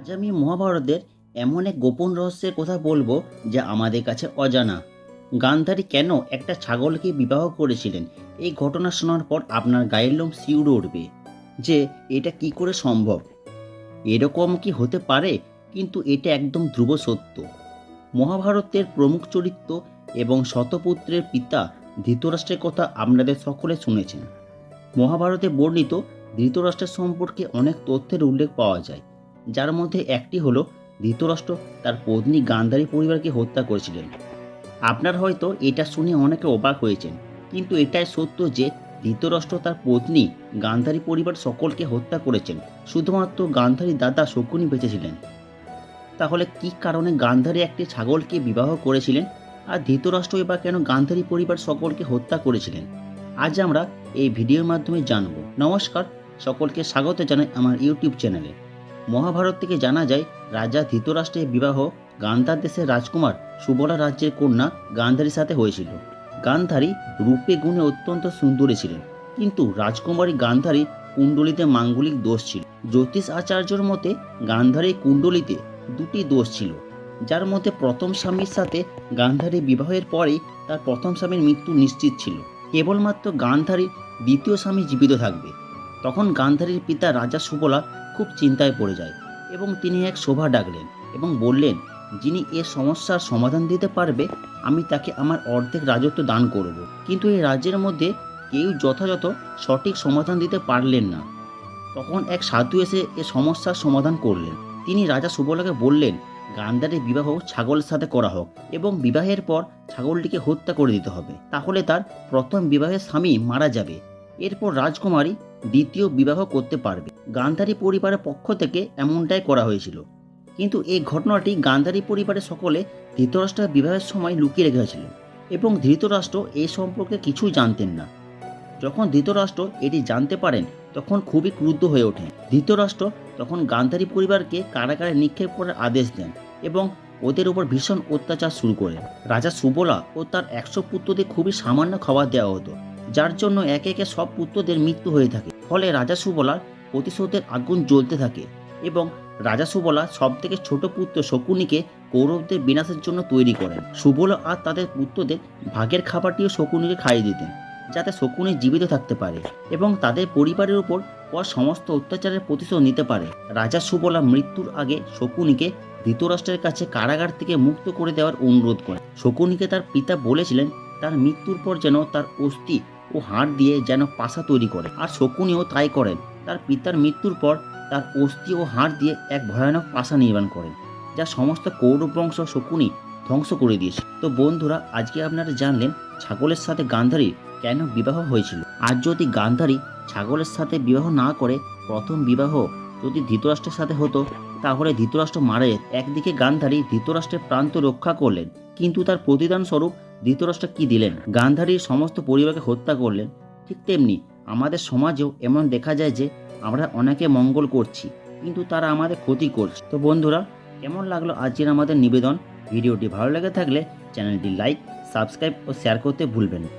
আজ আমি মহাভারতের এমন এক গোপন রহস্যের কথা বলব যা আমাদের কাছে অজানা। গান্ধারী কেন একটা ছাগলকে বিবাহ করেছিলেন? এই ঘটনা শোনার পর আপনার গায়ের লোম শিউরে উঠবে। যে, এটা কি করে সম্ভব? এরকম কি হতে পারে? কিন্তু এটা একদম ধ্রুব সত্য। মহাভারতের প্রমুখ চরিত্র এবং শতপুত্রের পিতা ধৃতরাষ্ট্রের কথা আপনাদের সকলে শুনেছেন। মহাভারতে বর্ণিত ধৃতরাষ্ট্রের সম্পর্কে অনেক তথ্যের উল্লেখ পাওয়া যায়। যার মধ্যে একটি হলো ধৃতরাষ্ট্র, তার পত্নী গান্ধারী পরিবারকে হত্যা করেছিলেন। আপনার হয়তো এটা শুনে অনেকে অবাক হয়েছেন, কিন্তু এটাই সত্য যে ধৃতরাষ্ট্র, তার পত্নী গান্ধারী পরিবার সকলকে হত্যা করেছেন। শুধুমাত্র গান্ধারী দাদা শকুনি বেঁচেছিলেন। তাহলে কি কারণে গান্ধারী একটি ছাগলকে বিবাহ করেছিলেন আর ধৃতরাষ্ট্রই বা কেন গান্ধারী পরিবার সকলকে হত্যা করেছিলেন? আজ আমরা এই ভিডিওর মাধ্যমে জানব। নমস্কার, সকলকে স্বাগত জানাই আমার ইউটিউব চ্যানেলে। মহাভারত থেকে জানা যায়, রাজা ধৃতরাষ্ট্রের বিবাহ গান্ধার দেশের রাজকুমার সুবলা রাজ্যের কন্যা গান্ধারীর সাথে হয়েছিল। গান্ধারী রূপে গুণে অত্যন্ত সুন্দরী ছিলেন, কিন্তু রাজকুমারী গান্ধারী কুণ্ডলিতে মাঙ্গলিক দোষ ছিল। জ্যোতিষ আচার্যর মতে গান্ধারী কুণ্ডলিতে দুটি দোষ ছিল। যার মধ্যে প্রথম স্বামীর সাথে গান্ধারী বিবাহের পরেই তার প্রথম স্বামীর মৃত্যু নিশ্চিত ছিল। কেবলমাত্র গান্ধারীর দ্বিতীয় স্বামী জীবিত থাকবে। তখন গান্ধারীর পিতা রাজা সুবলা খুব চিন্তায় পড়ে যায় এবং তিনি এক শোভা ডাকলেন এবং বললেন, যিনি এ সমস্যার সমাধান দিতে পারবে, আমি তাকে আমার অর্ধেক রাজত্ব দান করব। কিন্তু এই রাজ্যের মধ্যে কেউ যথাযথ সঠিক সমাধান দিতে পারলেন না। তখন এক সাধু এসে এ সমস্যার সমাধান করলেন। তিনি রাজা সুবলাকে বললেন গান্ধারের বিবাহ ছাগলের সাথে করা হোক এবং বিবাহের পর ছাগলটিকে হত্যা করে দিতে হবে। তাহলে তার প্রথম বিবাহের স্বামী মারা যাবে। এরপর রাজকুমারী দ্বিতীয় বিবাহ করতে পারবে। গান্ধারী পরিবারের পক্ষ থেকে এমনটাই করা হয়েছিল। কিন্তু এই ঘটনাটি গান্ধারী পরিবারের সকলে ধৃতরাষ্ট্রের বিবাহের সময় লুকিয়ে রেখেছিল এবং ধৃতরাষ্ট্র এ সম্পর্কে কিছুই জানতেন না। যখন ধৃতরাষ্ট্র এটি জানতে পারেন, তখন খুবই ক্রুদ্ধ হয়ে ওঠেন। ধৃতরাষ্ট্র তখন গান্ধারী পরিবারকে কারাগারে নিক্ষেপ করার আদেশ দেন এবং ওদের উপর ভীষণ অত্যাচার শুরু করেন রাজা সুবলা ও তার একশো পুত্রদের খুবই সামান্য খাবার দেওয়া হতো, যার জন্য একে একে সব পুত্রদের মৃত্যু হয়ে থাকে। ফলে রাজা সুবলার প্রতিশোধের আগুন জ্বলতে থাকে এবং রাজা সুবলা সব থেকে ছোট পুত্র শকুনিকে কৌরবদের বিনাশের জন্য তৈরি করেন। সুবলা আর তাদের পুত্রদের ভাগের খাবারটিও শকুনিকে খাইয়ে দিতেন, যাতে শকুনি জীবিত থাকতে পারে এবং তাদের পরিবারের উপর হওয়া সমস্ত অত্যাচারের প্রতিশোধ নিতে পারে। রাজা সুবলা মৃত্যুর আগে শকুনিকে ধৃতরাষ্ট্রের কাছে কারাগার থেকে মুক্ত করে দেওয়ার অনুরোধ করেন। শকুনিকে তার পিতা বলেছিলেন, তার মৃত্যুর পর যেন তার অস্থি ও হাড় দিয়ে যেন পাশা তৈরি করে। আর শকুনিও তাই করেন। তার পিতার মৃত্যুর পর তার অস্থি ও হাড় দিয়ে এক ভয়ানক পাশা নির্মাণ করেন, যা সমস্ত কৌরব বংশ শকুনি ধ্বংস করে দিয়েছে। তো বন্ধুরা, আজকে আপনারা জানলেন ছাগলের সাথে গান্ধারীর কেন বিবাহ হয়েছিল। আর যদি গান্ধারী ছাগলের সাথে বিবাহ না করে প্রথম বিবাহ যদি ধৃতরাষ্ট্রের সাথে হতো, তাহলে ধৃতরাষ্ট্র মারা যেত। একদিকে গান্ধারী ধৃতরাষ্ট্রের প্রান্ত রক্ষা করলেন, কিন্তু তার প্রতিদান স্বরূপ ধৃতরাষ্ট্র কি দিলেন? গান্ধারীর সমস্ত পরিবারকে হত্যা করলেন, ঠিক তেমনি আমাদের সমাজেও এমন দেখা যায় যে আমরা অনেকে মঙ্গল করছি, কিন্তু তারা আমাদের ক্ষতি করছে তো বন্ধুরা, কেমন লাগল আজকের আমাদের নিবেদন ভিডিওটি ভালো লেগে থাকলে চ্যানেলটি লাইক, সাবস্ক্রাইব ও শেয়ার করতে ভুলবেন না।